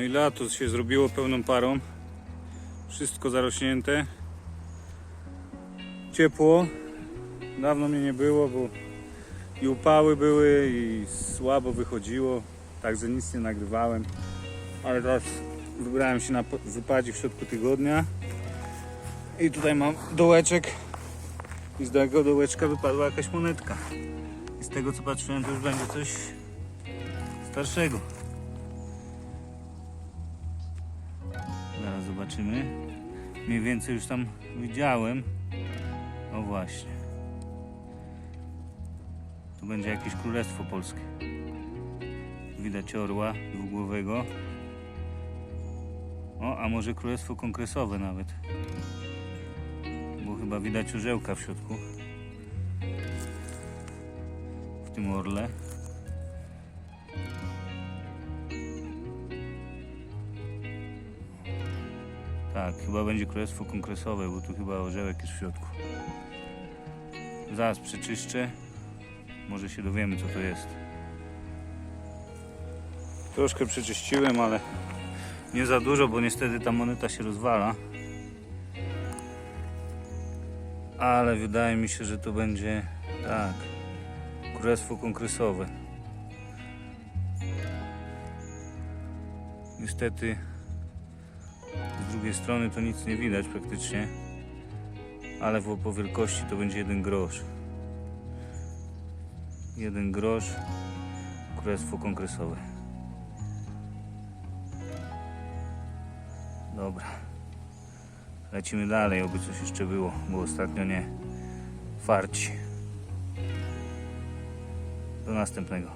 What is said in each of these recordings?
No i lato się zrobiło pełną parą. Wszystko zarośnięte. Ciepło. Dawno mnie nie było, bo i upały były i słabo wychodziło. Także nic nie nagrywałem. Ale teraz wybrałem się na wypadzik w środku tygodnia. I tutaj mam dołeczek. I z tego dołeczka wypadła jakaś monetka. I z tego co patrzyłem, to już będzie coś starszego. Zobaczymy. Mniej więcej już tam widziałem. O właśnie. Tu będzie jakieś królestwo polskie. Widać orła dwugłowego. O, a może królestwo kongresowe nawet. Bo chyba widać orzełka w środku. W tym orle. Tak, chyba będzie królestwo kongresowe, bo tu chyba orzełek jest w środku. Zaraz przeczyszczę. Może się dowiemy co to jest. Troszkę przeczyściłem, ale nie za dużo, bo niestety ta moneta się rozwala. Ale wydaje mi się, że to będzie tak. Królestwo kongresowe. Niestety z drugiej strony to nic nie widać praktycznie. Ale po wielkości to będzie jeden grosz. Jeden grosz. Królestwo kongresowe. Dobra. Lecimy dalej, oby coś jeszcze było, bo ostatnio nie farci. Do następnego.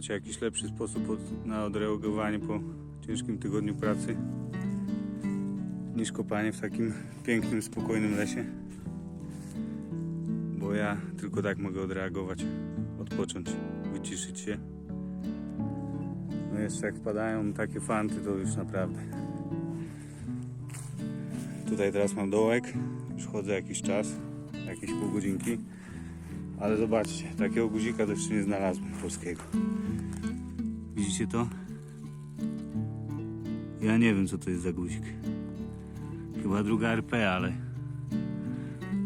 Macie jakiś lepszy sposób od, na odreagowanie po ciężkim tygodniu pracy niż kopanie w takim pięknym, spokojnym lesie? Bo ja tylko tak mogę odreagować, odpocząć, wyciszyć się. No jeszcze jak wpadają takie fanty, to już naprawdę. Tutaj teraz mam dołek, już chodzę jakiś czas, jakieś pół godzinki. Ale zobaczcie, takiego guzika to jeszcze nie znalazłem polskiego. Widzicie to? Ja nie wiem co to jest za guzik. Chyba druga RP, ale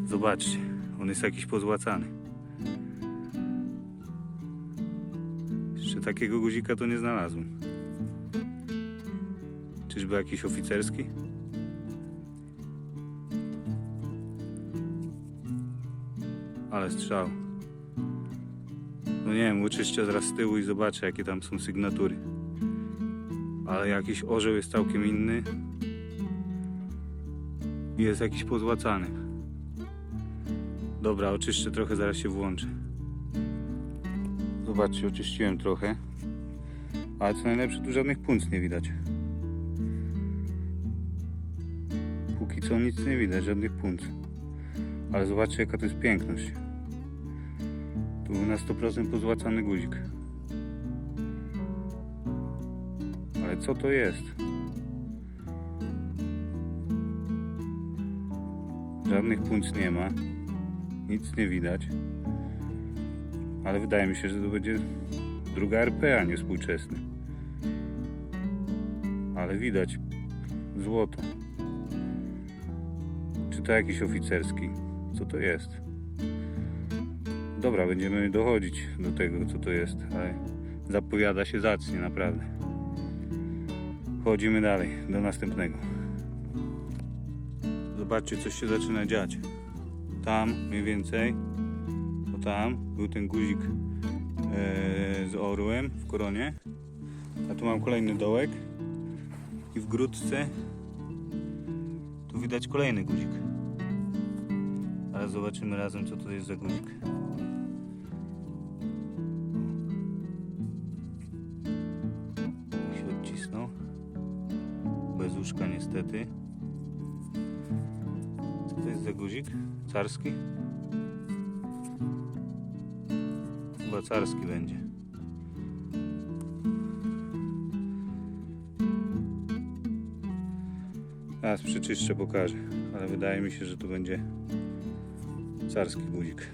zobaczcie, on jest jakiś pozłacany. Jeszcze takiego guzika to nie znalazłem. Czyżby jakiś oficerski? Ale strzał. No nie wiem, uczyszczę zaraz z tyłu i zobaczę jakie tam są sygnatury. Ale jakiś orzeł jest całkiem inny. I Jest jakiś pozłacany. Dobra, oczyszczę trochę, zaraz się włączę. Zobaczcie, oczyściłem trochę. Ale co najlepsze, tu żadnych punc nie widać. Póki co nic nie widać, żadnych punc. Ale zobaczcie jaka to jest piękność. Był na 100% pozłacany guzik. Ale co to jest? Żadnych punc nie ma. Nic nie widać. Ale wydaje mi się, że to będzie druga RP, a nie współczesny. Ale widać złoto. Czy to jakiś oficerski? Co to jest? Dobra, będziemy dochodzić do tego, co to jest, ale zapowiada się zacnie, naprawdę. Chodzimy dalej, do następnego. Zobaczcie, coś się zaczyna dziać. Tam mniej więcej, o tam, był ten guzik e, z orłem w koronie. A tu mam kolejny dołek. I w grudce tu widać kolejny guzik. Ale zobaczymy razem, co to jest za guzik. Łóżka niestety. to jest za guzik? Carski? Chyba carski będzie. Teraz przeczyszczę, pokażę. Ale wydaje mi się, że tu będzie carski guzik.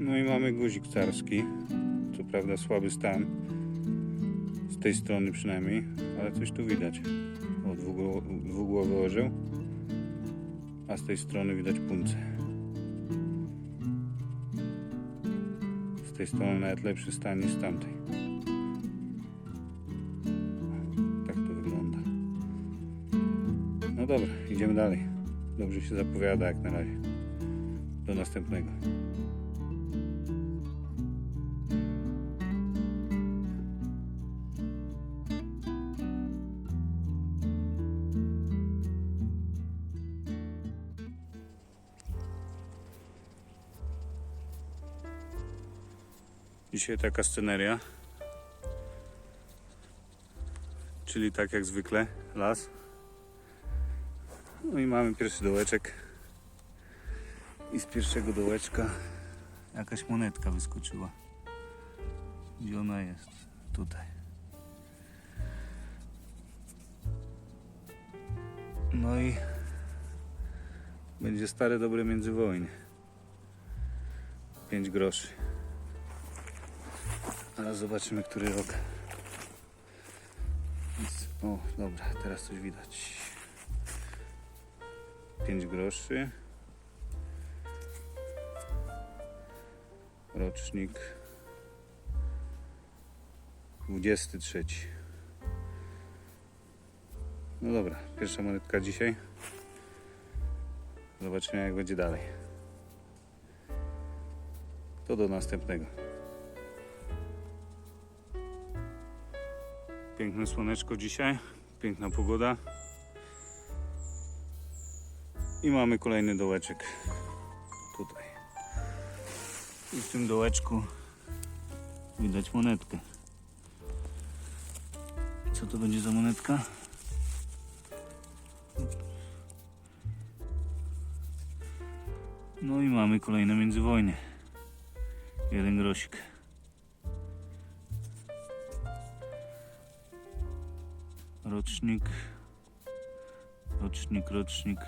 No i mamy guzik carski. Co prawda słaby stan. Z tej strony przynajmniej, ale coś tu widać. O, dwugło- dwugłowy orzeł. A z tej strony widać punce. Z tej strony nawet lepszy stan niż z tamtej. Tak to wygląda. No dobra, idziemy dalej. Dobrze się zapowiada jak na razie. Do następnego. Dzisiaj taka sceneria. Czyli tak jak zwykle, las. No i mamy pierwszy dołeczek. I z pierwszego dołeczka jakaś monetka wyskoczyła. Gdzie ona jest? Tutaj. No i będzie stare dobre międzywojnie. 5 groszy. Ale zobaczymy, który rok. O, dobra, teraz coś widać. 5 groszy. Rocznik 23. No dobra, pierwsza monetka dzisiaj. Zobaczymy jak będzie dalej. To do następnego. Piękne słoneczko dzisiaj, piękna pogoda. I mamy kolejny dołeczek tutaj. I w tym dołeczku widać monetkę. Co to będzie za monetka? No i mamy kolejne międzywojnie. Jeden grosik. Rocznik. Rocznik, rocznik.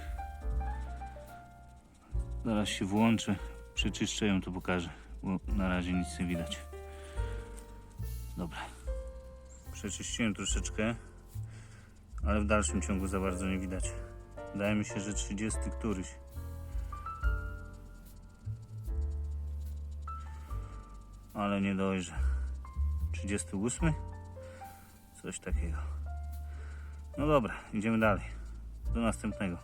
Zaraz się włączę. Przeczyszczę ją, to pokażę. Bo na razie nic nie widać. Dobra. Przeczyściłem troszeczkę. Ale w dalszym ciągu za bardzo nie widać. Wydaje mi się, że 30 któryś. Ale nie dojrzę. 38? Coś takiego. No dobra, idziemy dalej. Do następnego.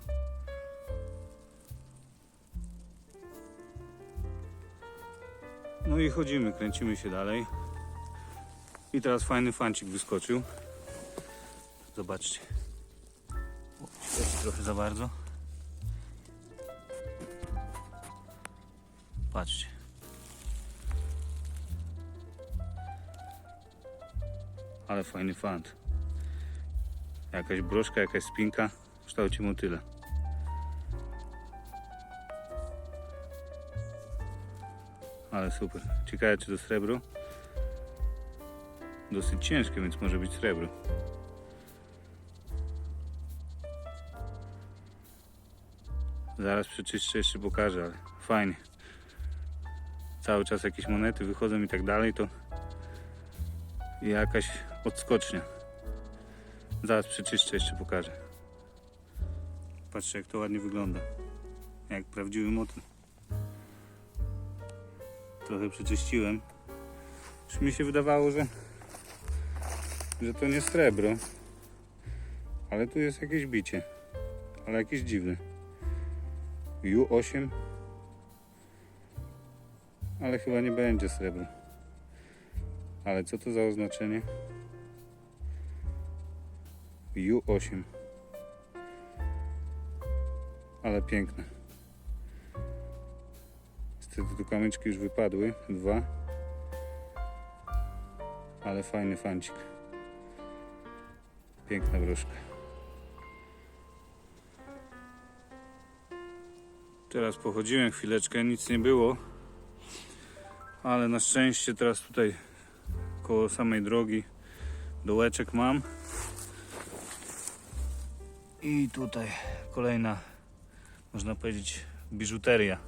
No i chodzimy, kręcimy się dalej. I teraz fajny fancik wyskoczył. Zobaczcie. O, trochę za bardzo. Patrzcie. Ale fajny fant. Jakaś broszka, jakaś spinka w kształcie motyla. Ale super. Ciekawe czy to srebro? Dosyć ciężkie, więc może być srebro. Zaraz przeczyszczę, jeszcze pokażę, ale fajnie. Cały czas jakieś monety wychodzą i tak dalej, to jakaś odskocznia. Zaraz przeczyszczę, jeszcze pokażę. Patrzcie jak to ładnie wygląda. Jak prawdziwy motyl. Trochę przeczyściłem. Już mi się wydawało, że, że to nie srebro. Ale tu jest jakieś bicie. Ale jakieś dziwne. U8. Ale chyba nie będzie srebro. Ale co to za oznaczenie? U8. Ale piękne. Niestety tu kamyczki już wypadły. Dwa. Ale fajny fancik. Piękna wróżka. Teraz pochodziłem chwileczkę, nic nie było. Ale na szczęście teraz tutaj koło samej drogi dołeczek mam. I tutaj kolejna, można powiedzieć, biżuteria.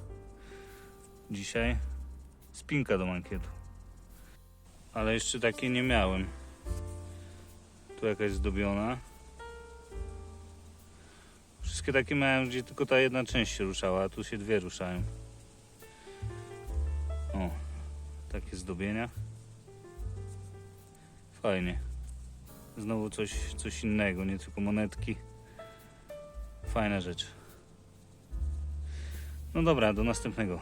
Dzisiaj spinka do mankietu. Ale jeszcze takiej nie miałem. Tu jakaś zdobiona. Wszystkie takie miałem, gdzie tylko ta jedna część się ruszała, a tu się dwie ruszają. O, takie zdobienia. Fajnie. Znowu coś, coś innego, nie tylko monetki. Fajna rzecz. No dobra, do następnego.